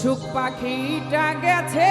সুখ পাখিটা গেছে।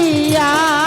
llorar.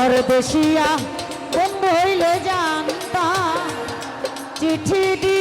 পরদেশিয়া বন্ধু হইলে জানতা চিঠি দিয়ে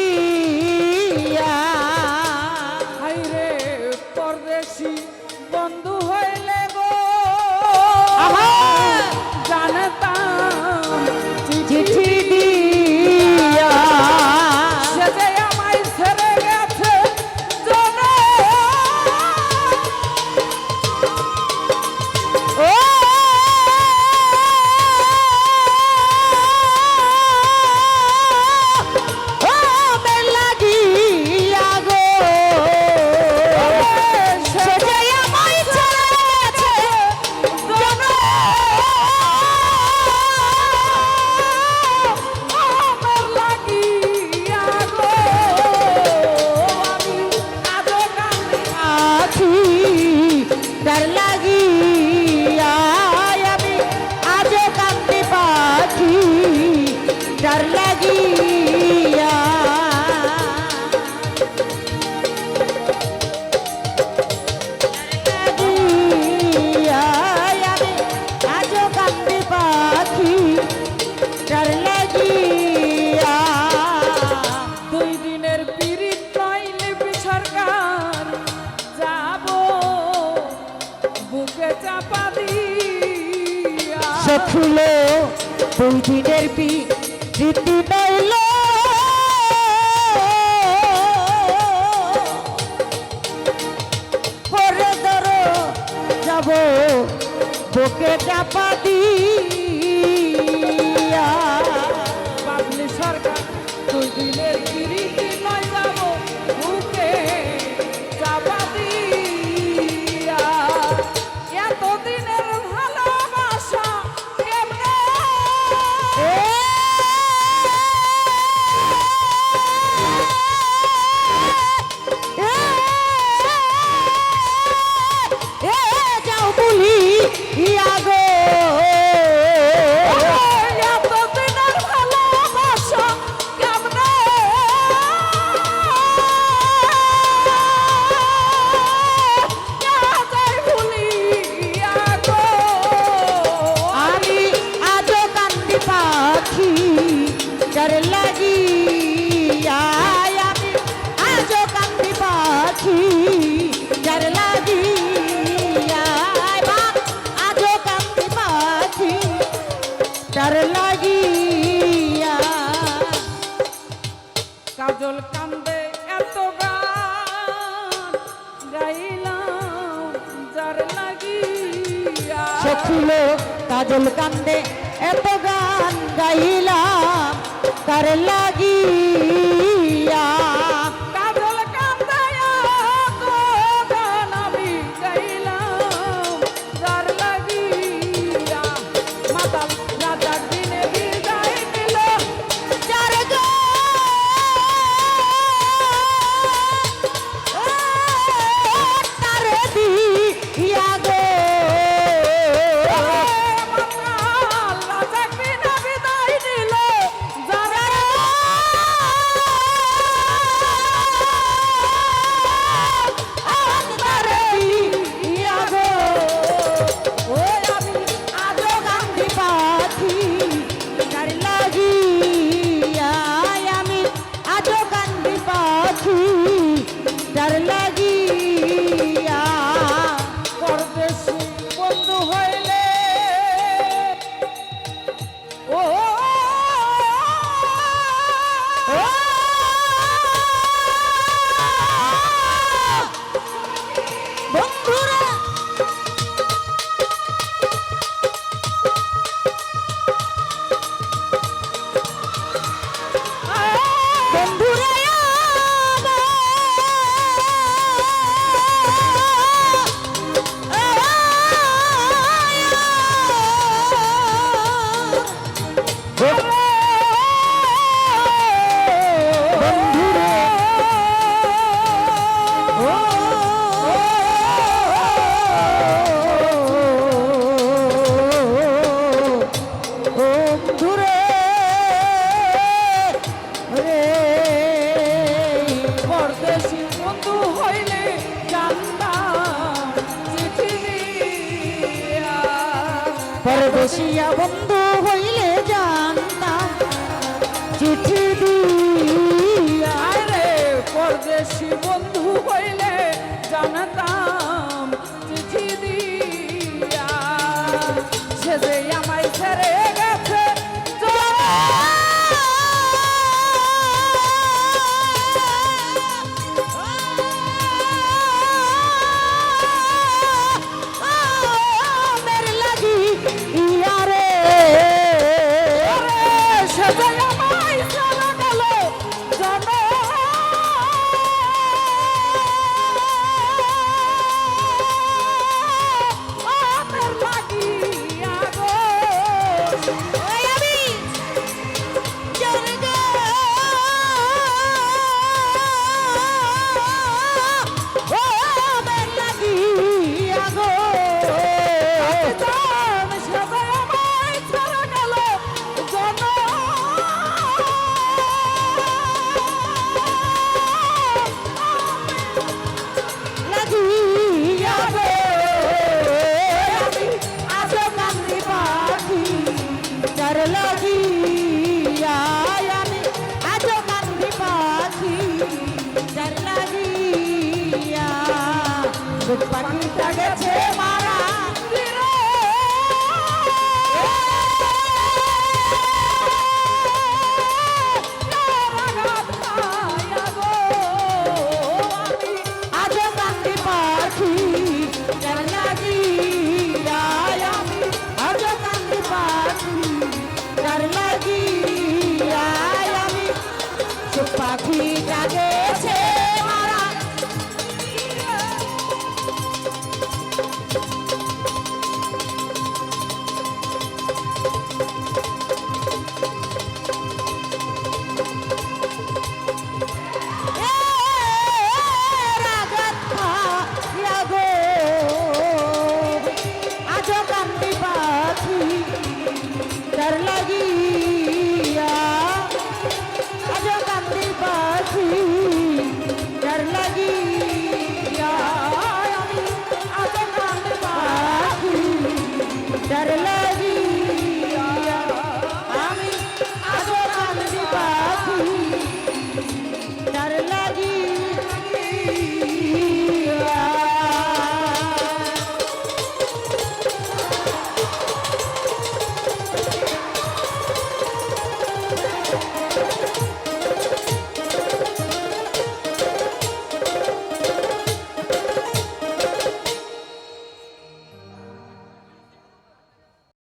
ফুলো বৌদিনের পি রীতি নাইল পরে ধরো যাব বকে চাপা দিয়ে কাজল কান্দে এত গান গাইলাম তার লাগিয়া বন্ধুরে